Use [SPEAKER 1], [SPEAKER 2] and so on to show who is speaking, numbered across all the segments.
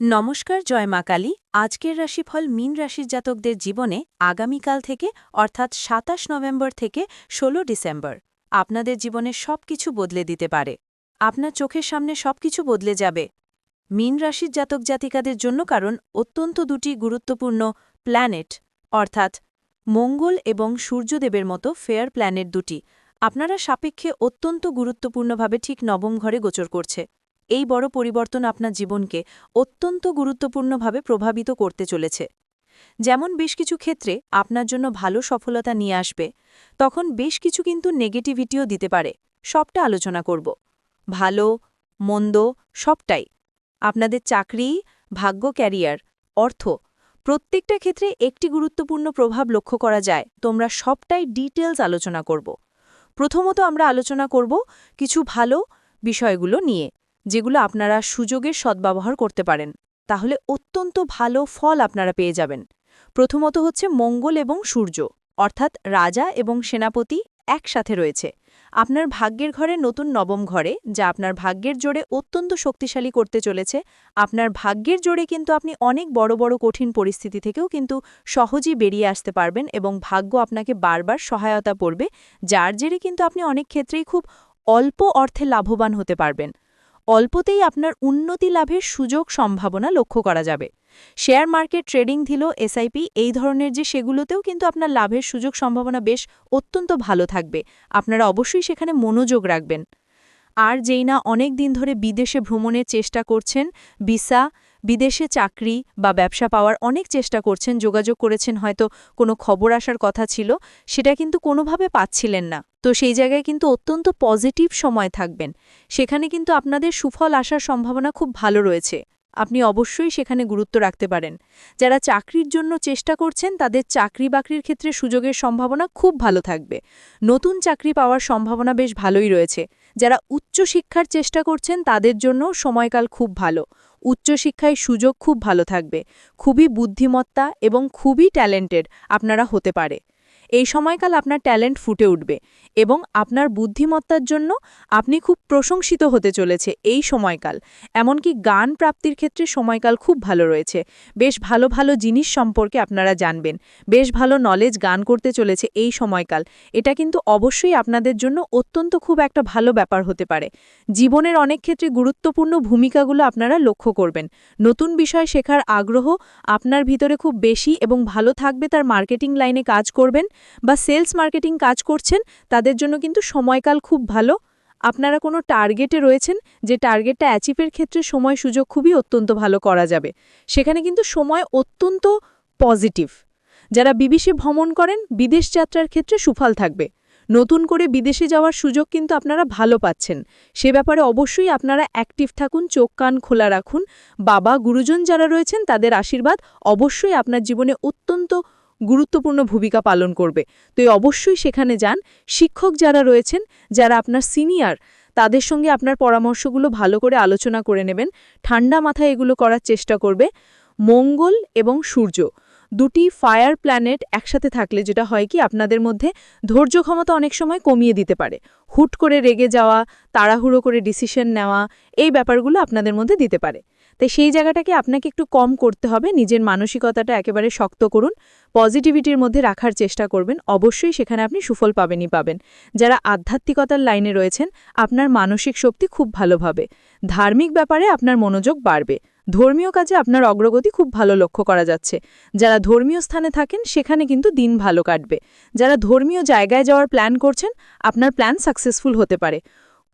[SPEAKER 1] নমস্কার, জয় মা কালী। আজকের রাশিফল মীন রাশির জাতকদের জীবনে আগামীকাল থেকে, অর্থাৎ সাতাশ নভেম্বর থেকে ১৬ ডিসেম্বর, আপনাদের জীবনে সব কিছু বদলে দিতে পারে। আপনার চোখের সামনে সব কিছু বদলে যাবে। মীন রাশির জাতক জাতিকাদের জন্য কারণ অত্যন্ত দুটি গুরুত্বপূর্ণ প্ল্যানেট অর্থাৎ মঙ্গল এবং সূর্যদেবের মতো ফেয়ার প্ল্যানেট দুটি। আপনারা সাপেক্ষে অত্যন্ত গুরুত্বপূর্ণভাবে ঠিক নবম ঘরে গোচর করছে। এই বড় পরিবর্তন আপনার জীবনকে অত্যন্ত গুরুত্বপূর্ণভাবে প্রভাবিত করতে চলেছে। যেমন বেশ কিছু ক্ষেত্রে আপনার জন্য ভালো সফলতা নিয়ে আসবে, তখন বেশ কিছু কিন্তু নেগেটিভিটিও দিতে পারে। সবটা আলোচনা করব। ভালো, মন্দ, সবটাই। আপনাদের চাকরি, ভাগ্য, ক্যারিয়ার, অর্থ প্রত্যেকটা ক্ষেত্রে একটি গুরুত্বপূর্ণ প্রভাব লক্ষ্য করা যায়। তোমরা সবটাই ডিটেলস আলোচনা করব। প্রথমত আমরা আলোচনা করব কিছু ভালো বিষয়গুলো নিয়ে। যেগুলো আপনারা সুযোগের সদ্ব্যবহার করতে পারেন। তাহলে অত্যন্ত ভালো ফল আপনারা পেয়ে যাবেন। প্রথমত হচ্ছে মঙ্গল এবং সূর্য, অর্থাৎ রাজা এবং সেনাপতি একসাথে রয়েছে। আপনার ভাগ্যের ঘরে নতুন নবম ঘরে, যা আপনার ভাগ্যের জোরে অত্যন্ত শক্তিশালী করতে চলেছে। আপনার ভাগ্যের জোরে কিন্তু আপনি অনেক বড় বড় কঠিন পরিস্থিতি থেকেও কিন্তু সহজেই বেরিয়ে আসতে পারবেন এবং ভাগ্য আপনাকে বারবার সহায়তা করবে, যার জেরে কিন্তু আপনি অনেক ক্ষেত্রেই খুব অল্প অর্থে লাভবান হতে পারবেন। অল্পতেই আপনার উন্নতি লাভের সুযোগ সম্ভাবনা লক্ষ্য করা যাবে। শেয়ার মার্কেট ট্রেডিং দিল এসআইপি এই ধরনের যে সেগুলোতেও কিন্তু আপনার লাভের সুযোগ সম্ভাবনা বেশ অত্যন্ত ভালো থাকবে। আপনারা অবশ্যই সেখানে মনোযোগ রাখবেন। আর যেই না অনেক দিন ধরে বিদেশে ভ্রমণের চেষ্টা করছেন, ভিসা, বিদেশে চাকরি বা ব্যবসা পাওয়ার অনেক চেষ্টা করছেন, যোগাযোগ করেছেন, হয়তো কোনো খবর আসার কথা ছিল, সেটা কিন্তু কোনোভাবে পাচ্ছিলেন না। তো সেই জায়গায় কিন্তু অত্যন্ত পজিটিভ সময় থাকবেন। সেখানে কিন্তু আপনাদের সুফল আসার সম্ভাবনা খুব ভালো রয়েছে। আপনি অবশ্যই সেখানে গুরুত্ব রাখতে পারেন। যারা চাকরির জন্য চেষ্টা করছেন, তাদের চাকরি বাকরির ক্ষেত্রে সুযোগের সম্ভাবনা খুব ভালো থাকবে। নতুন চাকরি পাওয়ার সম্ভাবনা বেশ ভালোই রয়েছে। যারা উচ্চশিক্ষার চেষ্টা করছেন, তাদের জন্য সময়কাল খুব ভালো। উচ্চশিক্ষায় সুযোগ খুব ভালো থাকবে। খুবই বুদ্ধিমত্তা এবং খুবই ট্যালেন্টেড আপনারা হতে পারে। এই সময়কাল আপনার ট্যালেন্ট ফুটে উঠবে এবং আপনার বুদ্ধিমত্তার জন্য আপনি খুব প্রশংসিত হতে চলেছে এই সময়কাল। এমনকি গান প্রাপ্তির ক্ষেত্রে সময়কাল খুব ভালো রয়েছে। বেশ ভালো ভালো জিনিস সম্পর্কে আপনারা জানবেন। বেশ ভালো নলেজ গান করতে চলেছে এই সময়কাল। এটা কিন্তু অবশ্যই আপনাদের জন্য অত্যন্ত খুব একটা ভালো ব্যাপার হতে পারে। জীবনের অনেক ক্ষেত্রে গুরুত্বপূর্ণ ভূমিকাগুলো আপনারা লক্ষ্য করবেন। নতুন বিষয় শেখার আগ্রহ আপনার ভিতরে খুব বেশি এবং ভালো থাকবে, তার মার্কেটিং লাইনে কাজ করবেন। বা সেলস মার্কেটিং কাজ করছেন, তাদের জন্য কিন্তু সময়কাল খুব ভালো। আপনারা কোনো টার্গেটে রয়েছেন, যে টার্গেটটা অ্যাচিভের ক্ষেত্রে সময় সুযোগ খুবই অত্যন্ত ভালো করা যাবে। সেখানে কিন্তু সময় অত্যন্ত পজিটিভ যারা বিদেশে ভ্রমণ করেন, বিদেশ যাত্রার ক্ষেত্রে সুফল থাকবে। নতুন করে বিদেশে যাওয়ার সুযোগ কিন্তু আপনারা ভালো পাচ্ছেন। সে ব্যাপারে অবশ্যই আপনারা অ্যাক্টিভ থাকুন, চোখ কান খোলা রাখুন। বাবা, গুরুজন যারা রয়েছেন, তাদের আশীর্বাদ অবশ্যই আপনার জীবনে অত্যন্ত গুরুত্বপূর্ণ ভূমিকা পালন করবে। তো অবশ্যই সেখানে যান। শিক্ষক যারা রয়েছেন, যারা আপনার সিনিয়র, তাদের সঙ্গে আপনার পরামর্শগুলো ভালো করে আলোচনা করে নেবেন। ঠান্ডা মাথায় এগুলো করার চেষ্টা করবে। মঙ্গল এবং সূর্য দুটি ফায়ার প্ল্যানেট একসাথে থাকলে যেটা হয় কি, আপনাদের মধ্যে ধৈর্য ক্ষমতা অনেক সময় কমিয়ে দিতে পারে। হুট করে রেগে যাওয়া, তাড়াহুড়ো করে ডিসিশন নেওয়া, এই ব্যাপারগুলো আপনাদের মধ্যে দিতে পারে। তাই সেই জায়গাটাকে আপনাকে একটু কম করতে হবে। নিজের মানসিকতাটা একেবারে শক্ত করুন। পজিটিভিটির মধ্যে রাখার চেষ্টা করবেন। অবশ্যই সেখানে আপনি সুফল পাবেনই পাবেন। যারা আধ্যাত্মিকতার লাইনে রয়েছেন, আপনার মানসিক শক্তি খুব ভালোভাবে ধার্মিক ব্যাপারে আপনার মনোযোগ বাড়বে। ধর্মীয় কাজে আপনার অগ্রগতি খুব ভালো লক্ষ্য করা যাচ্ছে। যারা ধর্মীয় স্থানে থাকেন, সেখানে কিন্তু দিন ভালো কাটবে। যারা ধর্মীয় জায়গায় যাওয়ার প্ল্যান করছেন, আপনার প্ল্যান সাকসেসফুল হতে পারে।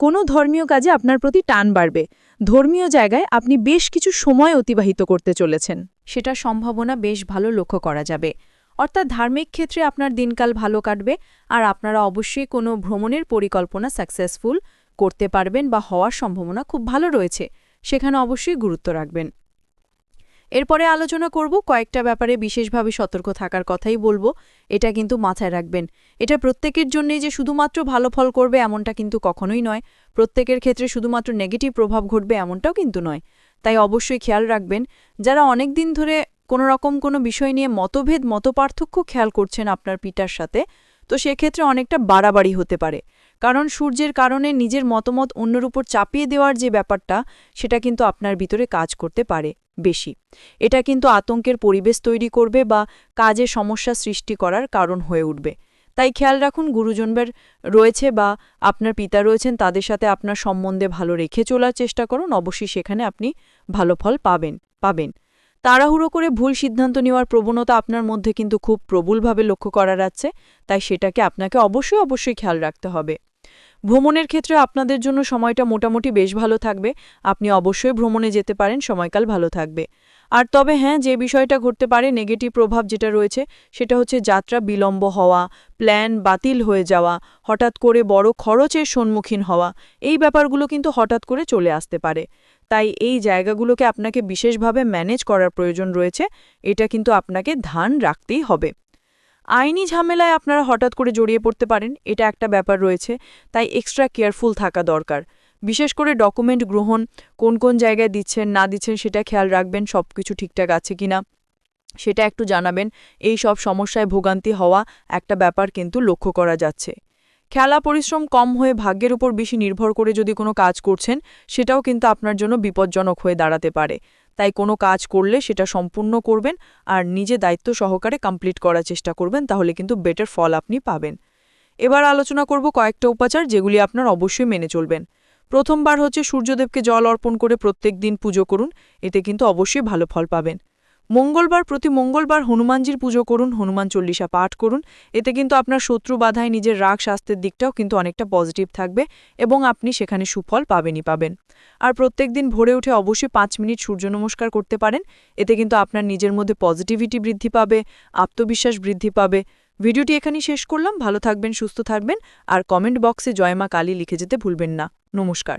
[SPEAKER 1] কোনো ধর্মীয় কাজে আপনার প্রতি টান বাড়বে। ধর্মীয় জায়গায় আপনি বেশ কিছু সময় অতিবাহিত করতে চলেছেন। সেটা সম্ভাবনা বেশ ভালো লক্ষ্য করা যাবে। অর্থাৎ ধার্মিক ক্ষেত্রে আপনার দিনকাল ভালো কাটবে আর আপনারা অবশ্যই কোনো ভ্রমণের পরিকল্পনা সাকসেসফুল করতে পারবেন বা হওয়ার সম্ভাবনা খুব ভালো রয়েছে। সেখানে অবশ্যই গুরুত্ব রাখবেন। এরপরে আলোচনা করব কয়েকটা ব্যাপারে বিশেষভাবে সতর্ক থাকার কথাই বলব। এটা কিন্তু মাথায় রাখবেন। এটা প্রত্যেকের জন্যই যে শুধুমাত্র ভালো ফল করবে এমনটা কিন্তু কখনোই নয়। প্রত্যেকের ক্ষেত্রে শুধুমাত্র নেগেটিভ প্রভাব ঘটবে এমনটাও কিন্তু নয়। তাই অবশ্যই খেয়াল রাখবেন, যারা অনেক দিন ধরে কোনো রকম কোনো বিষয় নিয়ে মতভেদ, মতপার্থক্য খেয়াল করছেন আপনার পিতার সাথে, তো সেক্ষেত্রে অনেকটা বাড়াবাড়ি হতে পারে।
[SPEAKER 2] কারণ সূর্যের কারণে নিজের মতামত অন্যের উপর চাপিয়ে দেওয়ার যে ব্যাপারটা, সেটা কিন্তু আপনার ভিতরে কাজ করতে পারে বেশি। এটা কিন্তু আতঙ্কের পরিবেশ তৈরি করবে বা কাজে সমস্যা সৃষ্টি করার কারণ হয়ে উঠবে। তাই খেয়াল রাখুন, গুরুজনদের রয়েছে বা আপনার পিতা রয়েছেন, তাদের সাথে আপনার সম্বন্ধে ভালো রেখে চলার চেষ্টা করুন। অবশ্যই সেখানে আপনি ভালো ফল পাবেন পাবেন। তাড়াহুড়ো করে ভুল সিদ্ধান্ত নেওয়ার প্রবণতা আপনার মধ্যে কিন্তু খুব প্রবলভাবে লক্ষ্য করা যাচ্ছে তাই সেটাকে আপনাকে অবশ্যই অবশ্যই খেয়াল রাখতে হবে। ভ্রমণের ক্ষেত্রে আপনাদের জন্য সময়টা মোটামুটি বেশ ভালো থাকবে, আপনি অবশ্যই ভ্রমণে যেতে পারেন, সময়কাল ভালো থাকবে। আর তবে হ্যাঁ যে বিষয়টা ঘটতে পারে নেগেটিভ প্রভাব যেটা রয়েছে, সেটা হচ্ছে যাত্রা বিলম্ব হওয়া প্ল্যান বাতিল হয়ে যাওয়া, হঠাৎ করে বড় খরচের সম্মুখীন হওয়া, এই ব্যাপারগুলো কিন্তু হঠাৎ করে চলে আসতে পারে। তাই এই জায়গাগুলোকে আপনাকে বিশেষভাবে ম্যানেজ করার প্রয়োজন রয়েছে। এটা কিন্তু আপনাকে ধান রাখতেই হবে। আইনি ঝামেলায় আপনারা হঠাৎ করে জড়িয়ে পড়তে পারেন, এটা একটা ব্যাপার রয়েছে। তাই এক্সট্রা কেয়ারফুল থাকা দরকার। বিশেষ করে ডকুমেন্ট গ্রহণ, কোন কোন জায়গায় দিচ্ছেন, না দিচ্ছেন, সেটা খেয়াল রাখবেন সব কিছু ঠিকঠাক আছে কিনা, সেটা একটু জানাবেন। এই সব সমস্যায় ভোগান্তি হওয়া একটা ব্যাপার কিন্তু লক্ষ্য করা যাচ্ছে। খেলা পরিশ্রম কম হয়ে ভাগ্যের উপর বেশি নির্ভর করে যদি কোনো কাজ করছেন, সেটাও কিন্তু আপনার জন্য বিপজ্জনক হয়ে দাঁড়াতে পারে। তাই কোনো কাজ করলে সেটা সম্পূর্ণ করবেন আর নিজে দায়িত্ব সহকারে কমপ্লিট করার চেষ্টা করবেন, তাহলে কিন্তু বেটার ফল আপনি পাবেন। এবার আলোচনা করব কয়েকটা উপাচার যেগুলি আপনার অবশ্যই মেনে চলবেন। প্রথমবার হচ্ছে সূর্যদেবকে জল অর্পণ করে প্রত্যেক দিন পুজো করুন, এতে কিন্তু অবশ্যই ভালো ফল পাবেন। মঙ্গলবার প্রতি মঙ্গলবার হনুমানজির পুজো করুন, হনুমান চল্লিশা পাঠ করুন। এতে কিন্তু আপনার শত্রু বাধায় নিজের রাগ স্বাস্থ্যের দিকটাও কিন্তু অনেকটা পজিটিভ থাকবে এবং আপনি সেখানে সুফল পাবেনই পাবেন। আর প্রত্যেক দিন ভোরে উঠে অবশ্যই পাঁচ মিনিট সূর্য নমস্কার করতে পারেন। এতে কিন্তু আপনার নিজের মধ্যে পজিটিভিটি বৃদ্ধি পাবে, আত্মবিশ্বাস বৃদ্ধি পাবে। ভিডিওটি এখানেই শেষ করলাম। ভালো থাকবেন, সুস্থ থাকবেন। আর কমেন্ট বক্সে জয়মা কালী লিখে যেতে ভুলবেন না। নমস্কার।